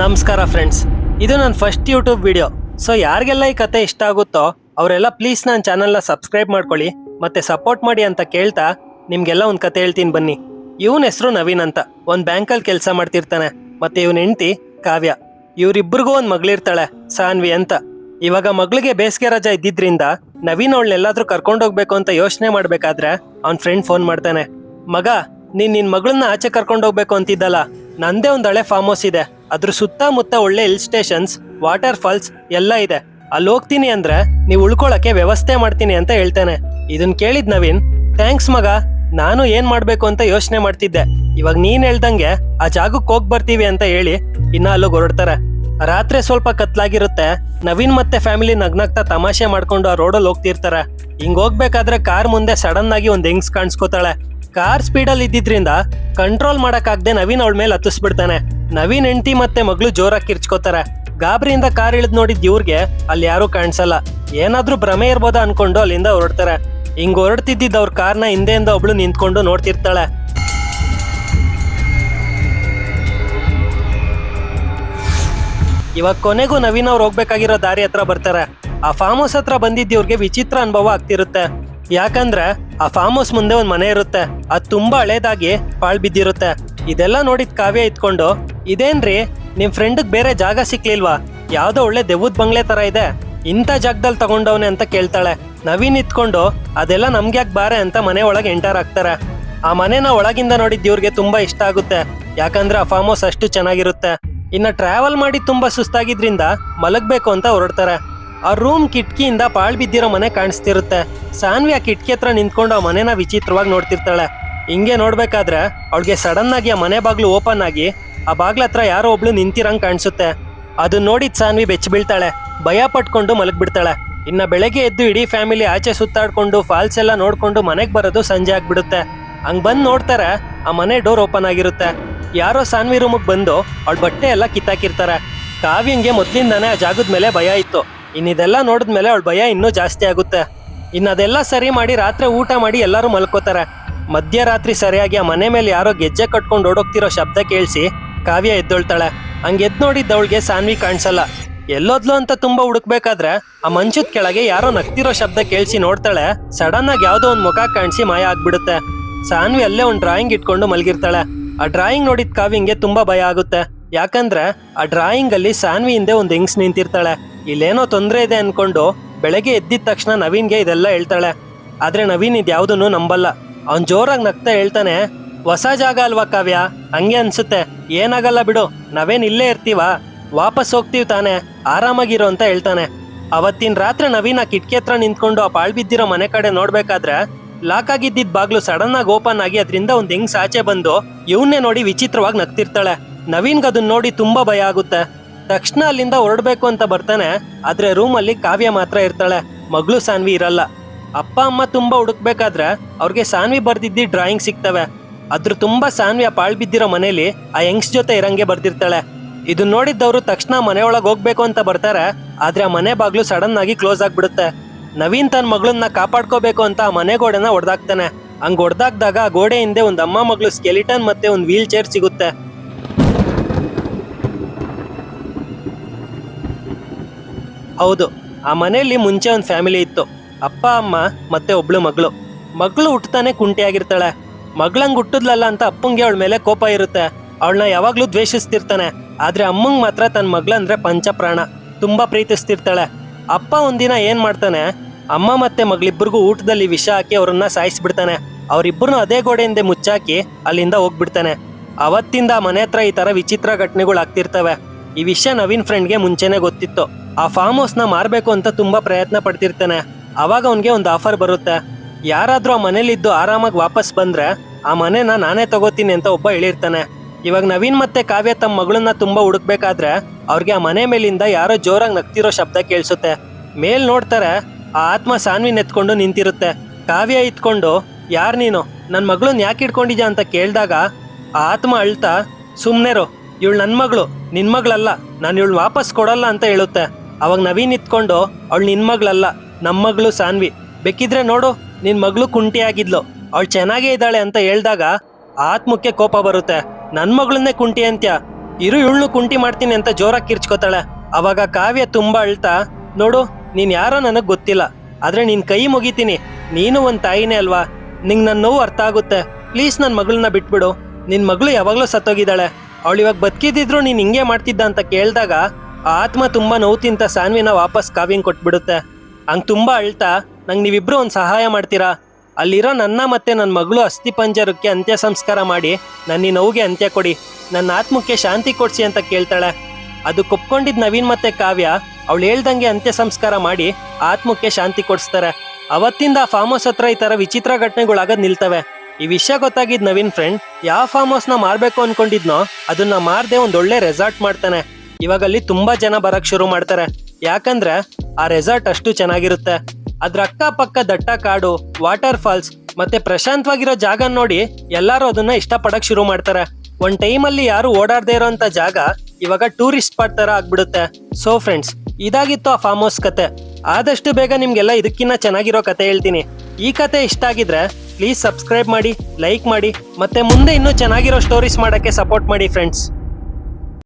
ನಮಸ್ಕಾರ ಫ್ರೆಂಡ್ಸ್ ಇದು ನನ್ನ ಫಸ್ಟ್ ಯೂಟ್ಯೂಬ್ ವಿಡಿಯೋ ಸೊ ಯಾರಿಗೆಲ್ಲ ಈ ಕತೆ ಇಷ್ಟ ಆಗುತ್ತೋ, ಅವರೆಲ್ಲ ಪ್ಲೀಸ್ ನನ್ನ ಚಾನಲ್ನ ಸಬ್ಸ್ಕ್ರೈಬ್ ಮಾಡ್ಕೊಳ್ಳಿ ಮತ್ತೆ ಸಪೋರ್ಟ್ ಮಾಡಿ ಅಂತ ಕೇಳ್ತಾ ನಿಮಗೆಲ್ಲ ಒಂದು ಕತೆ ಹೇಳ್ತೀನಿ ಬನ್ನಿ. ಇವನ ಹೆಸರು ನವೀನ್ ಅಂತ. ಒಂದು ಬ್ಯಾಂಕಲ್ಲಿ ಕೆಲಸ ಮಾಡ್ತಿರ್ತಾನೆ. ಮತ್ತೆ ಇವನ ಹೆಂಡತಿ ಕಾವ್ಯ. ಇವರಿಬ್ಬರಿಗೂ ಒಂದು ಮಗಳಿರ್ತಾಳೆ, ಸಾನ್ವಿ ಅಂತ. ಇವಾಗ ಮಗಳಿಗೆ ಬೇಸಿಗೆ ರಜಾ ಇದ್ದಿದ್ರಿಂದ ನವೀನ್ ಅವಳನ್ನೆಲ್ಲಾದ್ರೂ ಕರ್ಕೊಂಡೋಗ್ಬೇಕು ಅಂತ ಯೋಚನೆ ಮಾಡ್ಬೇಕಾದ್ರೆ ಅವ್ನ ಫ್ರೆಂಡ್ ಫೋನ್ ಮಾಡ್ತಾನೆ. ಮಗ, ನೀನ್ ನಿನ್ ಮಗಳನ್ನ ಆಚೆ ಕರ್ಕೊಂಡೋಗ್ಬೇಕು ಅಂತಿದ್ದಲ್ಲ, ನಂದೇ ಒಂದು ಹಳೆ ಫಾರ್ಮ್ ಹೌಸ್ ಇದೆ. ಅದ್ರ ಸುತ್ತಮುತ್ತ ಒಳ್ಳೆ ಹಿಲ್ ಸ್ಟೇಷನ್ಸ್ ವಾಟರ್ ಫಾಲ್ಸ್ ಎಲ್ಲ ಇದೆ. ಅಲ್ಲಿ ಹೋಗ್ತೀನಿ ಅಂದ್ರೆ ನೀವು ಉಳ್ಕೊಳಕ್ಕೆ ವ್ಯವಸ್ಥೆ ಮಾಡ್ತೀನಿ ಅಂತ ಹೇಳ್ತಾನೆ. ಇದನ್ ಕೇಳಿದ್ ನವೀನ್ ಥ್ಯಾಂಕ್ಸ್ ಮಗ, ನಾನು ಏನ್ ಮಾಡ್ಬೇಕು ಅಂತ ಯೋಚನೆ ಮಾಡ್ತಿದ್ದೆ. ಇವಾಗ ನೀನ್ ಹೇಳ್ದಂಗೆ ಆ ಜಾಗಕ್ಕೆ ಹೋಗ್ ಬರ್ತೀವಿ ಅಂತ ಹೇಳಿ ಇನ್ನ ಅಲ್ಲಿಗೆ ಹೊರಡ್ತಾರೆ. ರಾತ್ರಿ ಸ್ವಲ್ಪ ಕತ್ಲಾಗಿರುತ್ತೆ, ನವೀನ್ ಮತ್ತೆ ಫ್ಯಾಮಿಲಿ ನಗ್ನಗ್ತಾ ತಮಾಷೆ ಮಾಡ್ಕೊಂಡು ಆ ರೋಡಲ್ಲಿ ಹೋಗ್ತಿರ್ತಾರೆ. ಹಿಂಗ್ ಹೋಗ್ಬೇಕಾದ್ರೆ ಕಾರ್ ಮುಂದೆ ಸಡನ್ ಆಗಿ ಒಂದ್ ಹೆಂಗ್ಸ್ ಕಾಣಿಸ್ಕೋತಾಳೆ. ಕಾರ್ ಸ್ಪೀಡಲ್ಲಿ ಇದ್ದಿದ್ರಿಂದ ಕಂಟ್ರೋಲ್ ಮಾಡಕ್ಕಾಗದೆ ನವೀನ್ ಅವಳ ಮೇಲೆ ಹತ್ತಿಸ್ಬಿಡ್ತಾನೆ. ನವೀನ್ ಹೆಂಡತಿ ಮತ್ತೆ ಮಗಳು ಜೋರಾಗಿ ಕಿರ್ಚ್ಕೋತಾರೆ. ಗಾಬರಿಯಿಂದ ಕಾರ್ ಇಳಿದ್ ನೋಡಿದ್ ಇವ್ರಿಗೆ ಅಲ್ಲಿ ಯಾರು ಕಾಣಿಸಲ್ಲ. ಏನಾದ್ರೂ ಭ್ರಮೆ ಇರ್ಬೋದಾ ಅನ್ಕೊಂಡು ಅಲ್ಲಿಂದ ಹೊರಡ್ತಾರೆ. ಹಿಂಗ್ ಹೊರಡ್ತಿದ್ದ ಅವ್ರ ಕಾರ್ನ ಹಿಂದೆಯಿಂದ ಒಬ್ಳು ನಿಂತ್ಕೊಂಡು ನೋಡ್ತಿರ್ತಾಳೆ. ಇವಾಗ ಕೊನೆಗೂ ನವೀನ್ ಅವ್ರು ಹೋಗ್ಬೇಕಾಗಿರೋ ದಾರಿ ಹತ್ರ ಬರ್ತಾರೆ. ಆ ಫಾರ್ಮ್ ಹೌಸ್ ಹತ್ರ ಬಂದಿದ್ದ ಇವ್ರಿಗೆ ವಿಚಿತ್ರ ಅನುಭವ ಆಗ್ತಿರುತ್ತೆ. ಯಾಕಂದ್ರೆ ಆ ಫಾರ್ಮ್ ಹೌಸ್ ಮುಂದೆ ಒಂದು ಮನೆ ಇರುತ್ತೆ. ಅದು ತುಂಬಾ ಹಳೇದಾಗಿ ಪಾಳ್ ಬಿದ್ದಿರುತ್ತೆ. ಇದೆಲ್ಲ ನೋಡಿದ ಕಾವ್ಯ ಇತ್ಕೊಂಡು ಇದೇನ್ರಿ? ನಿಮ್ ಫ್ರೆಂಡ್ಗ್ ಬೇರೆ ಜಾಗ ಸಿಕ್ಲಿಲ್ವಾ? ಯಾವ್ದೋ ಒಳ್ಳೆ ದೆವ್ವದ್ ಬಂಗ್ಲೆ ತರ ಇದೆ. ಇಂಥ ಜಾಗದಲ್ಲಿ ತಗೊಂಡವನೆ ಅಂತ ಕೇಳ್ತಾಳೆ. ನವೀನ್ ಇತ್ಕೊಂಡು ಅದೆಲ್ಲ ಯಾಕೆ ಬಾರೆ ಅಂತ ಮನೆ ಒಳಗೆ ಎಂಟರ್ ಆಗ್ತಾರೆ. ಆ ಮನೆನ ಒಳಗಿಂದ ನೋಡಿದ ಇವ್ರಿಗೆ ತುಂಬಾ ಇಷ್ಟ ಆಗುತ್ತೆ. ಯಾಕಂದ್ರೆ ಆ ಫಾರ್ಮ್ ಹೌಸ್ ಅಷ್ಟು ಚೆನ್ನಾಗಿರುತ್ತೆ. ಇನ್ನ ಟ್ರಾವೆಲ್ ಮಾಡಿ ತುಂಬಾ ಸುಸ್ತಾಗಿದ್ರಿಂದ ಮಲಗ್ಬೇಕು ಅಂತ ಹೊರಡ್ತಾರೆ. ಆ ರೂಮ್ ಕಿಟಕಿಯಿಂದ ಪಾಳ್ ಬಿದ್ದಿರೋ ಮನೆ ಕಾಣಿಸ್ತಿರುತ್ತೆ. ಸಾನ್ವಿ ಆ ಕಿಟಕಿ ಹತ್ರ ನಿಂತ್ಕೊಂಡು ಆ ಮನೆನ ವಿಚಿತ್ರವಾಗಿ ನೋಡ್ತಿರ್ತಾಳೆ. ಹಿಂಗೆ ನೋಡ್ಬೇಕಾದ್ರೆ ಅವಳಿಗೆ ಸಡನ್ ಆಗಿ ಆ ಮನೆ ಬಾಗ್ಲು ಓಪನ್ ಆಗಿ ಆ ಬಾಗ್ಲ ಹತ್ರ ಯಾರೋ ಒಬ್ಳು ನಿಂತಿರಂಗ್ ಕಾಣಿಸುತ್ತೆ. ಅದನ್ನ ನೋಡಿದ ಸಾನ್ವಿ ಬೆಚ್ಚ ಬೀಳ್ತಾಳೆ. ಭಯ ಪಟ್ಕೊಂಡು ಮಲಗ್ಬಿಡ್ತಾಳೆ ಇನ್ನ ಬೆಳಗ್ಗೆ ಎದ್ದು ಇಡೀ ಫ್ಯಾಮಿಲಿ ಆಚೆ ಸುತ್ತಾಡ್ಕೊಂಡು ಫಾಲ್ಸ್ ಎಲ್ಲ ನೋಡ್ಕೊಂಡು ಮನೆಗೆ ಬರೋದು ಸಂಜೆ ಆಗ್ಬಿಡುತ್ತೆ. ಹಂಗ್ ಬಂದ್ ನೋಡ್ತಾರೆ ಆ ಮನೆ ಡೋರ್ ಓಪನ್ ಆಗಿರುತ್ತೆ. ಯಾರೋ ಸಾನ್ವಿ ರೂಮಿಗೆ ಬಂದು ಅವಳ ಬಟ್ಟೆ ಎಲ್ಲ ಕಿತ್ತಾಕಿರ್ತಾರೆ. ಕಾವ್ಯಂಗೆ ಮೊದ್ಲಿಂದಾನೇ ಆ ಜಾಗದ ಮೇಲೆ ಭಯ ಇತ್ತು. ಇನ್ನಿದೆಲ್ಲ ನೋಡಿದ್ಮೇಲೆ ಅವಳು ಭಯ ಇನ್ನೂ ಜಾಸ್ತಿ ಆಗುತ್ತೆ. ಇನ್ನು ಅದೆಲ್ಲ ಸರಿ ಮಾಡಿ ರಾತ್ರಿ ಊಟ ಮಾಡಿ ಎಲ್ಲರೂ ಮಲ್ಕೋತಾರೆ. ಮಧ್ಯರಾತ್ರಿ ಸರಿಯಾಗಿ ಆ ಮನೆ ಮೇಲೆ ಯಾರೋ ಗೆಜ್ಜೆ ಕಟ್ಕೊಂಡು ಓಡೋಗ್ತಿರೋ ಶಬ್ದ ಕೇಳಿಸಿ ಕಾವ್ಯ ಎದ್ದೊಳ್ತಾಳೆ. ಹಂಗೆ ಎದ್ದು ನೋಡಿದ್ದ ಅವಳಿಗೆ ಸಾನ್ವಿ ಕಾಣಿಸಲ್ಲ. ಎಲ್ಲೋದ್ಲು ಅಂತ ತುಂಬಾ ಹುಡುಕ್ಬೇಕಾದ್ರೆ ಆ ಮಂಚದ ಕೆಳಗೆ ಯಾರೋ ನಗ್ತಿರೋ ಶಬ್ದ ಕೇಳಿಸಿ ನೋಡ್ತಾಳೆ. ಸಡನ್ ಆಗಿ ಯಾವ್ದೋ ಒಂದು ಮುಖ ಕಾಣಿಸಿ ಮಾಯ ಆಗ್ಬಿಡುತ್ತೆ. ಸಾನ್ವಿ ಅಲ್ಲೇ ಒಂದು ಡ್ರಾಯಿಂಗ್ ಇಟ್ಕೊಂಡು ಮಲಗಿರ್ತಾಳೆ. ಆ ಡ್ರಾಯಿಂಗ್ ನೋಡಿದ ಕಾವ್ಯಂಗೆ ತುಂಬಾ ಭಯ ಆಗುತ್ತೆ. ಯಾಕಂದ್ರೆ ಆ ಡ್ರಾಯಿಂಗ್ ಅಲ್ಲಿ ಸಾನ್ವಿ ಹಿಂದೆ ಒಂದು ಹೆಂಗ್ಸ್ ನಿಂತಿರ್ತಾಳೆ. ಇಲ್ಲೇನೋ ತೊಂದರೆ ಇದೆ ಅನ್ಕೊಂಡು ಬೆಳಗ್ಗೆ ಎದ್ದಿದ ತಕ್ಷಣ ನವೀನ್ಗೆ ಇದೆಲ್ಲ ಹೇಳ್ತಾಳೆ. ಆದ್ರೆ ನವೀನ್ ಇದ್ಯಾವುದನ್ನು ನಂಬಲ್ಲ. ಅವ್ನು ಜೋರಾಗಿ ನಗ್ತಾ ಹೇಳ್ತಾನೆ, ಹೊಸ ಜಾಗ ಅಲ್ವಾ ಕಾವ್ಯ? ಹಂಗೆ ಅನ್ಸುತ್ತೆ. ಏನಾಗಲ್ಲ ಬಿಡು. ನಾವೇನ್ ಇಲ್ಲೇ ಇರ್ತೀವ? ವಾಪಸ್ ಹೋಗ್ತೀವಿ ತಾನೆ. ಆರಾಮಾಗಿರೋ ಅಂತ ಹೇಳ್ತಾನೆ. ಅವತ್ತಿನ ರಾತ್ರಿ ನವೀನ್ ಕಿಟಕಿ ಹತ್ರ ನಿಂತ್ಕೊಂಡು ಆ ಪಾಳ್ ಬಿದ್ದಿರೋ ಮನೆ ಕಡೆ ನೋಡ್ಬೇಕಾದ್ರೆ ಲಾಕ್ ಆಗಿದ್ದಿದ್ ಬಾಗ್ಲು ಸಡನ್ ಆಗಿ ಓಪನ್ ಆಗಿ ಅದರಿಂದ ಒಂದ್ ಹೆಂಗ್ ಸಾಚೆ ಬಂದು ಇವನ್ನೇ ನೋಡಿ ವಿಚಿತ್ರವಾಗಿ ನಗ್ತಿರ್ತಾಳೆ. ನವೀನ್ಗೆ ಅದನ್ನ ನೋಡಿ ತುಂಬಾ ಭಯ ಆಗುತ್ತೆ. ತಕ್ಷಣ ಅಲ್ಲಿಂದ ಹೊರಡ್ಬೇಕು ಅಂತ ಬರ್ತಾನೆ, ಆದ್ರೆ ರೂಮಲ್ಲಿ ಕಾವ್ಯ ಮಾತ್ರ ಇರ್ತಾಳೆ. ಮಗಳು ಸಾನ್ವಿ ಇರಲ್ಲ. ಅಪ್ಪ, ಅಮ್ಮ ತುಂಬಾ ಹುಡುಕ್ಬೇಕಾದ್ರೆ ಅವ್ರಿಗೆ ಸಾನ್ವಿ ಬರ್ದಿದ್ದಿ ಡ್ರಾಯಿಂಗ್ ಸಿಗ್ತವೆ. ಅದ್ರ ತುಂಬಾ ಸಾನ್ವಿ ಪಾಳ್ ಬಿದ್ದಿರೋ ಮನೇಲಿ ಆ ಯಂಗ್ಸ್ ಜೊತೆ ಇರಂಗೆ ಬರ್ದಿರ್ತಾಳೆ. ಇದು ನೋಡಿದ್ದವರು ತಕ್ಷಣ ಮನೆಯೊಳಗೆ ಹೋಗ್ಬೇಕು ಅಂತ ಬರ್ತಾರೆ, ಆದ್ರೆ ಆ ಮನೆ ಬಾಗ್ಲು ಸಡನ್ ಆಗಿ ಕ್ಲೋಸ್ ಆಗ್ಬಿಡುತ್ತೆ. ನವೀನ್ ತನ್ನ ಮಗಳನ್ನ ಕಾಪಾಡ್ಕೋಬೇಕು ಅಂತ ಆ ಮನೆ ಗೋಡೆನ ಹೊಡೆದಾಕ್ತಾನೆ ಹಂಗ್ ಹೊಡೆದಾಕ್ದಾಗ ಆ ಗೋಡೆ ಹಿಂದೆ ಒಂದು ಅಮ್ಮ ಮಗಳು ಸ್ಕೆಲಿಟನ್ ಮತ್ತೆ ಒಂದು ವೀಲ್ ಚೇರ್ ಸಿಗುತ್ತೆ. ಹೌದು, ಆ ಮನೆಯಲ್ಲಿ ಮುಂಚೆ ಒಂದು ಫ್ಯಾಮಿಲಿ ಇತ್ತು. ಅಪ್ಪ, ಅಮ್ಮ, ಮತ್ತೆ ಒಬ್ಳು ಮಗಳು. ಮಗಳು ಹುಟ್ಟತಾನೆ ಕುಂಟಿಯಾಗಿರ್ತಾಳೆ. ಮಗಳಂಗ್ ಹುಟ್ಟದ್ಲಲ್ಲ ಅಂತ ಅಪ್ಪಂಗೆ ಅವಳ ಮೇಲೆ ಕೋಪ ಇರುತ್ತೆ. ಅವಳನ್ನ ಯಾವಾಗ್ಲೂ ದ್ವೇಷಿಸ್ತಿರ್ತಾನೆ. ಆದ್ರೆ ಅಮ್ಮಂಗ್ ಮಾತ್ರ ತನ್ನ ಮಗಳಂದ್ರೆ ಪಂಚಪ್ರಾಣ. ತುಂಬಾ ಪ್ರೀತಿಸ್ತಿರ್ತಾಳೆ. ಅಪ್ಪ ಒಂದಿನ ಏನ್ ಮಾಡ್ತಾನೆ, ಅಮ್ಮ ಮತ್ತೆ ಮಗಳಿಬ್ಬರಿಗೂ ಊಟದಲ್ಲಿ ವಿಷ ಹಾಕಿ ಅವ್ರನ್ನ ಸಾಯಿಸ್ಬಿಡ್ತಾನೆ. ಅವರಿಬ್ಬರನ್ನು ಅದೇ ಗೋಡೆಯಿಂದ ಮುಚ್ಚಾಕಿ ಅಲ್ಲಿಂದ ಹೋಗ್ಬಿಡ್ತಾನೆ. ಅವತ್ತಿಂದ ಮನೆ ಹತ್ರ ಈ ತರ ವಿಚಿತ್ರ ಘಟನೆಗಳು ಆಗ್ತಿರ್ತವೆ. ಈ ವಿಷಯ ನವೀನ್ ಫ್ರೆಂಡ್ಗೆ ಮುಂಚೆನೇ ಗೊತ್ತಿತ್ತು. ಆ ಫಾರ್ಮ್ ಹೌಸ್ನ ಮಾರಬೇಕು ಅಂತ ತುಂಬ ಪ್ರಯತ್ನ ಪಡ್ತಿರ್ತಾನೆ. ಅವಾಗ ಅವನಿಗೆ ಒಂದು ಆಫರ್ ಬರುತ್ತೆ. ಯಾರಾದರೂ ಆ ಮನೇಲಿದ್ದು ಆರಾಮಾಗಿ ವಾಪಸ್ ಬಂದರೆ ಆ ಮನೆನ ನಾನೇ ತಗೋತೀನಿ ಅಂತ ಒಬ್ಬ ಹೇಳಿರ್ತಾನೆ. ಇವಾಗ ನವೀನ್ ಮತ್ತೆ ಕಾವ್ಯ ತಮ್ಮ ಮಗಳನ್ನ ತುಂಬ ಹುಡುಕ್ಬೇಕಾದ್ರೆ ಅವ್ರಿಗೆ ಆ ಮನೆ ಮೇಲಿಂದ ಯಾರೋ ಜೋರಾಗಿ ನಗ್ತಿರೋ ಶಬ್ದ ಕೇಳಿಸುತ್ತೆ. ಮೇಲ್ ನೋಡ್ತಾರೆ ಆ ಆತ್ಮ ಸಾನ್ವಿನ್ ಎತ್ಕೊಂಡು ನಿಂತಿರುತ್ತೆ. ಕಾವ್ಯ ಇತ್ಕೊಂಡು ಯಾರ್ ನೀನು? ನನ್ನ ಮಗಳನ್ನ ಯಾಕೆ ಇಟ್ಕೊಂಡಿದ್ಯಾ ಅಂತ ಕೇಳಿದಾಗ ಆ ಆತ್ಮ ಅಳ್ತಾ ಸುಮ್ನೆರು ಇವಳು ನನ್ನ ಮಗಳು, ನಿನ್ ಮಗಳಲ್ಲ. ನಾನು ಇವಳು ವಾಪಸ್ ಕೊಡಲ್ಲ ಅಂತ ಹೇಳುತ್ತೆ. ಅವಾಗ ನವೀನ್ ಇತ್ಕೊಂಡು ಅವಳು ನಿನ್ ಮಗಳಲ್ಲ ನಮ್ಮ ಮಗಳು ಸಾನ್ವಿ. ಬೇಕಿದ್ರೆ ನೋಡು, ನಿನ್ ಮಗಳು ಕುಂಟಿ ಆಗಿದ್ಲು. ಅವಳು ಚೆನ್ನಾಗೇ ಇದ್ದಾಳೆ ಅಂತ ಹೇಳ್ದಾಗ ಆತ್ಮಕ್ಕೆ ಕೋಪ ಬರುತ್ತೆ. ನನ್ನ ಮಗಳನ್ನೇ ಕುಂಟಿ ಅಂತ್ಯ? ಇರು, ಇವಳನ್ನು ಕುಂಟಿ ಮಾಡ್ತೀನಿ ಅಂತ ಜೋರಾಗಿ ಕಿರ್ಚ್ಕೋತಾಳೆ. ಅವಾಗ ಕಾವ್ಯ ತುಂಬಾ ಅಳ್ತಾ, ನೋಡು, ನೀನ್ ಯಾರೋ ನನಗೆ ಗೊತ್ತಿಲ್ಲ. ಆದ್ರೆ ನಿನ್ ಕೈ ಮುಗಿತೀನಿ. ನೀನು ಒಂದ್ ತಾಯಿನೇ ಅಲ್ವಾ? ನಿಂಗ್ ನನ್ನ ನೋವು ಅರ್ಥ ಆಗುತ್ತೆ. ಪ್ಲೀಸ್ ನನ್ನ ಮಗಳನ್ನ ಬಿಟ್ಬಿಡು. ನಿನ್ ಮಗಳು ಯಾವಾಗ್ಲೂ ಸತ್ತೋಗಿದ್ದಾಳೆ. ಅವಳು ಇವಾಗ ಬದುಕಿದ್ರು ನೀನು ಹಿಂಗೆ ಮಾಡ್ತಿದ್ದ ಅಂತ ಕೇಳಿದಾಗ ಆ ಆತ್ಮ ತುಂಬಾ ನೋವು ತಿಂತ ಸಾನ್ವಿನ ವಾಪಸ್ ಕಾವ್ಯಂಗ್ ಕೊಟ್ಬಿಡುತ್ತೆ. ಹಂಗ್ ತುಂಬಾ ಅಳ್ತಾ, ನಂಗೆ ನೀವಿಬ್ರು ಒಂದು ಸಹಾಯ ಮಾಡ್ತೀರಾ? ಅಲ್ಲಿರೋ ನನ್ನ ಮತ್ತೆ ನನ್ನ ಮಗಳು ಅಸ್ಥಿ ಪಂಜರಕ್ಕೆ ಅಂತ್ಯ ಸಂಸ್ಕಾರ ಮಾಡಿ ನನ್ನ ನೋವಿಗೆ ಅಂತ್ಯ ಕೊಡಿ, ನನ್ನ ಆತ್ಮಕ್ಕೆ ಶಾಂತಿ ಕೊಡ್ಸಿ ಅಂತ ಕೇಳ್ತಾಳೆ. ಅದು ಕೊಪ್ಕೊಂಡಿದ್ದ ನವೀನ್ ಮತ್ತೆ ಕಾವ್ಯ, ಅವಳು ಹೇಳ್ದಂಗೆ ಅಂತ್ಯ ಸಂಸ್ಕಾರ ಮಾಡಿ ಆತ್ಮಕ್ಕೆ ಶಾಂತಿ ಕೊಡಿಸ್ತಾರೆ. ಅವತ್ತಿಂದ ಆ ಫಾರ್ಮ್ ಹೌಸ್ ಹತ್ರ ಈ ತರ ವಿಚಿತ್ರ ಘಟನೆಗಳಾಗೋದು ನಿಲ್ತವೆ. ಈ ವಿಷಯ ಗೊತ್ತಾಗಿದ್ ನವೀನ್ ಫ್ರೆಂಡ್ ಯಾವ ಫಾರ್ಮ್ ಹೌಸ್ನ ಮಾರ್ಬೇಕು ಅನ್ಕೊಂಡಿದ್ನೋ ಅದನ್ನ ಮಾರದೆ ಒಂದ್ ಒಳ್ಳೆ ರೆಸಾರ್ಟ್ ಮಾಡ್ತಾನೆ. ಇವಾಗ ಅಲ್ಲಿ ತುಂಬಾ ಜನ ಬರಕ್ ಶುರು ಮಾಡ್ತಾರೆ. ಯಾಕಂದ್ರೆ ಆ ರೆಸಾರ್ಟ್ ಅಷ್ಟು ಚೆನ್ನಾಗಿರುತ್ತೆ. ಅದ್ರ ಅಕ್ಕಪಕ್ಕ ದಟ್ಟ ಕಾಡು ವಾಟರ್ ಫಾಲ್ಸ್ ಮತ್ತೆ ಪ್ರಶಾಂತವಾಗಿರೋ ಜಾಗ ನೋಡಿ ಎಲ್ಲರೂ ಅದನ್ನ ಇಷ್ಟಪಡಕ್ ಶುರು ಮಾಡ್ತಾರೆ. ಒಂದ್ ಟೈಮಲ್ಲಿ ಯಾರು ಓಡಾಡದೇ ಇರೋಂತ ಜಾಗ ಇವಾಗ ಟೂರಿಸ್ಟ್ ಸ್ಪಾಟ್ ತರ ಆಗ್ಬಿಡುತ್ತೆ. ಸೊ ಫ್ರೆಂಡ್ಸ್ ಇದಾಗಿತ್ತು ಆ ಫಾರ್ಮ್ ಹೌಸ್ ಕತೆ. ಆದಷ್ಟು ಬೇಗ ನಿಮ್ಗೆಲ್ಲ ಇದಕ್ಕಿನ್ನ ಚೆನ್ನಾಗಿರೋ ಕತೆ ಹೇಳ್ತೀನಿ. ಈ ಕತೆ ಇಷ್ಟ ಆಗಿದ್ರೆ ಪ್ಲೀಸ್ ಸಬ್ಸ್ಕ್ರೈಬ್ ಮಾಡಿ ಲೈಕ್ ಮಾಡಿ, ಮತ್ತೆ ಮುಂದೆ ಇನ್ನೂ ಚೆನ್ನಾಗಿರೋ ಸ್ಟೋರೀಸ್ ಮಾಡೋಕ್ಕೆ ಸಪೋರ್ಟ್ ಮಾಡಿ ಫ್ರೆಂಡ್ಸ್